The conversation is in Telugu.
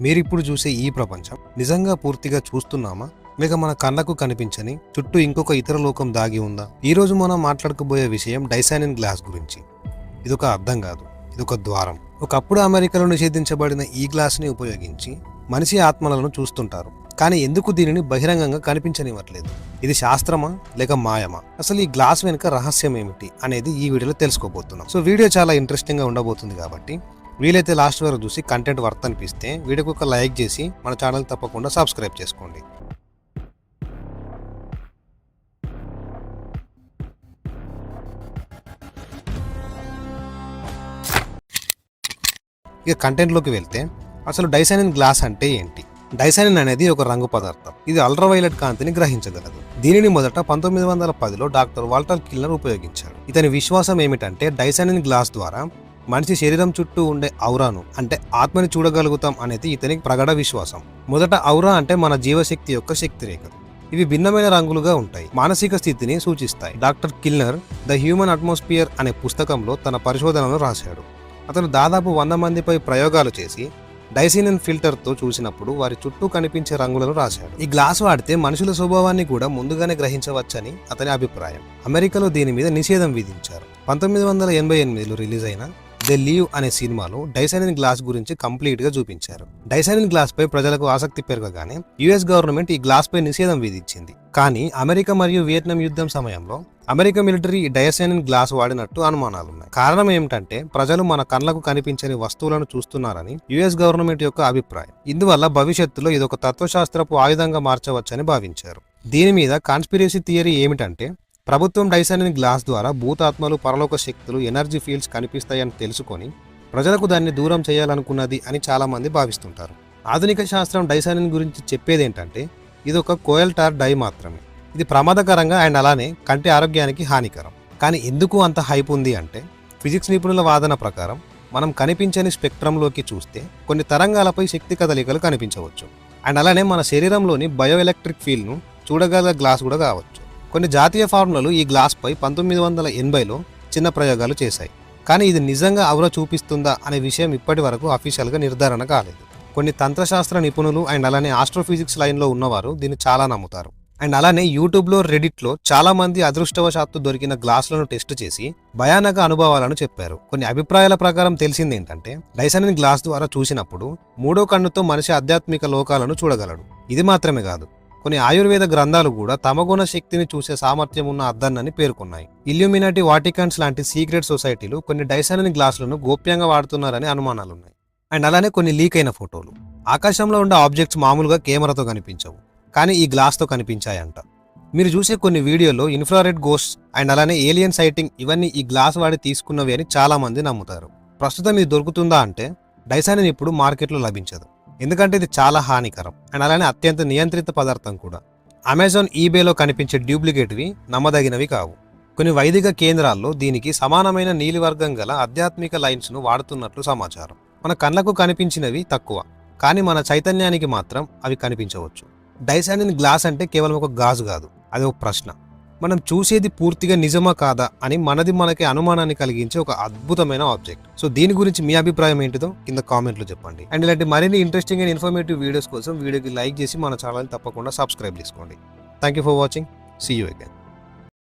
మీరిప్పుడు చూసే ఈ ప్రపంచం నిజంగా పూర్తిగా చూస్తున్నామా? లేక మన కళ్ళకు కనిపించని చుట్టూ ఇంకొక ఇతర లోకం దాగి ఉందా? ఈ రోజు మనం మాట్లాడుకోబోయే విషయం డైసానిన్ గ్లాస్ గురించి. ఇదొక అర్థం కాదు ఇదొక ద్వారం. ఒకప్పుడు అమెరికాలో నిషేధించబడిన ఈ గ్లాస్ని ఉపయోగించి మనిషి ఆత్మలను చూస్తుంటారు. కానీ ఎందుకు దీనిని బహిరంగంగా కనిపించనివ్వట్లేదు? ఇది శాస్త్రమా లేక మాయమా? అసలు ఈ గ్లాస్ వెనుక రహస్యం ఏమిటి అనేది ఈ వీడియోలో తెలుసుకోబోతున్నాం. సో వీడియో చాలా ఇంట్రెస్టింగ్గా ఉండబోతుంది కాబట్టి వీలైతే లాస్ట్ వరకు చూసి కంటెంట్ వర్త్ అనిపిస్తే వీడియోకి ఒక లైక్ చేసి మన ఛానల్ తప్పకుండా సబ్స్క్రైబ్ చేసుకోండి. ఇక కంటెంట్లోకి వెళ్తే అసలు డైసైనిన్ గ్లాస్ అంటే ఏంటి? డైసైనిన్ అనేది ఒక రంగు పదార్థం. ఇది అల్ట్రావైలెట్ కాంతిని గ్రహించగలదు. దీనిని మొదట పంతొమ్మిది వందల పదిలో డాక్టర్ వాల్టర్ కిల్లర్ ఉపయోగించాడు ఇతని విశ్వాసం ఏమిటంటే డైసానిన్ గ్లాస్ ద్వారా మనిషి శరీరం చుట్టూ ఉండే ఔరాను అంటే ఆత్మని చూడగలుగుతాం అనేది ఇతనికి ప్రగడ విశ్వాసం. మొదట ఔరా అంటే మన జీవశక్తి యొక్క శక్తి రేఖలు ఇవి భిన్నమైన రంగులుగా ఉంటాయి మానసిక స్థితిని సూచిస్తాయి. Doctor Kilner the human atmosphere అనే పుస్తకంలో తన పరిశోధనను రాశాడు. అతను దాదాపు వంద మందిపై ప్రయోగాలు చేసి డైసినన్ ఫిల్టర్తో చూసినప్పుడు వారి చుట్టూ కనిపించే రంగులను రాశాడు. ఈ గ్లాస్ వాడితే మనుషుల స్వభావాన్ని కూడా ముందుగానే గ్రహించవచ్చని అతని అభిప్రాయం. అమెరికాలో దీని మీద నిషేధం విధించారు. పంతొమ్మిది వందల ఎనభై ఎనిమిదిలో రిలీజ్ అయిన ద లీవ్ అనే సినిమాలో డైసైనిన్ గ్లాస్ గురించి కంప్లీట్గా చూపించారు. డైసైనిన్ గ్లాస్ పై ప్రజలకు ఆసక్తి పెరగగానే యుఎస్ గవర్నమెంట్ ఈ గ్లాస్ పై నిషేధం విధించింది. కానీ అమెరికా మరియు వియత్నాం యుద్ధం సమయంలో అమెరికా మిలిటరీ డయసైనిన్ గ్లాస్ వాడినట్టు అనుమానాలున్నాయి. కారణం ఏమిటంటే ప్రజలు మన కళ్ళకు కనిపించని వస్తువులను చూస్తున్నారని యుఎస్ గవర్నమెంట్ యొక్క అభిప్రాయం. ఇందువల్ల భవిష్యత్తులో ఇదొక తత్వశాస్త్రపు ఆయుధంగా మార్చవచ్చని భావించారు. దీని మీద కాన్స్పిరసీ థియరీ ఏమిటంటే ప్రభుత్వం డైసానిన్ గ్లాస్ ద్వారా భూతాత్మలు పరలోక శక్తులు ఎనర్జీ ఫీల్డ్స్ కనిపిస్తాయని తెలుసుకొని ప్రజలకు దాన్ని దూరం చేయాలనుకున్నది అని చాలామంది భావిస్తుంటారు. ఆధునిక శాస్త్రం డైసానిన్ గురించి చెప్పేది ఏంటంటే ఇది ఒక కోయల్టార్ డై మాత్రమే. ఇది ప్రమాదకరంగా అండ్ అలానే కంటి ఆరోగ్యానికి హానికరం. కానీ ఎందుకు అంత హైప్ ఉంది అంటే ఫిజిక్స్ నిపుణుల వాదన ప్రకారం మనం కనిపించని స్పెక్ట్రంలోకి చూస్తే కొన్ని తరంగాలపై శక్తి కదలికలు కనిపించవచ్చు. అండ్ అలానే మన శరీరంలోని బయోఎలక్ట్రిక్ ఫీల్డ్ను చూడగల గ్లాస్ కూడా కావచ్చు. కొన్ని జాతీయ ఫార్ములలు ఈ గ్లాస్పై పంతొమ్మిది వందల ఎనభైలో చిన్న ప్రయోగాలు చేశాయి. కానీ ఇది నిజంగా అవర చూపిస్తుందా అనే విషయం ఇప్పటి వరకు అఫీషియల్గా నిర్ధారణ కాలేదు. కొన్ని తంత్రశాస్త్ర నిపుణులు అండ్ అలానే ఆస్ట్రోఫిజిక్స్ లైన్లో ఉన్నవారు దీన్ని చాలా నమ్ముతారు. అండ్ అలానే యూట్యూబ్లో రెడిట్లో చాలా మంది అదృష్టవశాత్తు దొరికిన గ్లాసులను టెస్ట్ చేసి భయానక అనుభవాలను చెప్పారు. కొన్ని అభిప్రాయాల ప్రకారం తెలిసింది ఏంటంటే డైసనిన్ గ్లాస్ ద్వారా చూసినప్పుడు మూడో కన్నుతో మనిషి ఆధ్యాత్మిక లోకాలను చూడగలడు. ఇది మాత్రమే కాదు. కొన్ని ఆయుర్వేద గ్రంథాలు కూడా తమగుణ శక్తిని చూసే సామర్థ్యం ఉన్న అద్దన్నని పేర్కొన్నాయి. ఇల్యూమినాటి వాటికన్స్ లాంటి సీక్రెట్ సొసైటీలు కొన్ని డైసానిన్ గ్లాసులను గోప్యంగా వాడుతున్నారని అనుమానాలున్నాయి. అండ్ అలానే కొన్ని లీక్ అయిన ఫోటోలు. ఆకాశంలో ఉండే ఆబ్జెక్ట్స్ మామూలుగా కెమెరాతో కనిపించవు. కానీ ఈ గ్లాస్తో కనిపించాయంట. మీరు చూసే కొన్ని వీడియోలో ఇన్ఫ్రారెడ్ గోస్ట్ అండ్ అలానే ఏలియన్ సైటింగ్ ఇవన్నీ ఈ గ్లాస్ వాడి తీసుకున్నవి అని చాలామంది నమ్ముతారు. ప్రస్తుతం ఇది దొరుకుతుందా అంటే డైసానిన్ ఇప్పుడు మార్కెట్లో లభించదు. ఎందుకంటే ఇది చాలా హానికరం. అండ్ అలానే అత్యంత నియంత్రిత పదార్థం కూడా. అమెజాన్ ఈబేలో కనిపించే డూప్లికేట్వి నమ్మదగినవి కావు. కొన్ని వైదిక కేంద్రాల్లో దీనికి సమానమైన నీలివర్గం గల ఆధ్యాత్మిక లైన్స్ను వాడుతున్నట్లు సమాచారం. మన కళ్ళకు కనిపించినవి తక్కువ. కానీ మన చైతన్యానికి మాత్రం అవి కనిపించవచ్చు. డైసానిన్ గ్లాస్ అంటే కేవలం ఒక గాజు కాదు. అది ఒక ప్రశ్న. మనం చూసేది పూర్తిగా నిజమా కాదా అని మనది మనకి అనుమానాన్ని కలిగించే ఒక అద్భుతమైన ఆబ్జెక్ట్. సో దీని గురించి మీ అభిప్రాయం ఏంటిదో కింద కామెంట్లో చెప్పండి. అండ్ ఇలాంటి మరిన్ని ఇంట్రెస్టింగ్ అండ్ ఇన్ఫర్మేటివ్ వీడియోస్ కోసం వీడియోకి లైక్ చేసి మన ఛానల్ తప్పకుండా సబ్స్క్రైబ్ చేసుకోండి. Thank you for watching see you again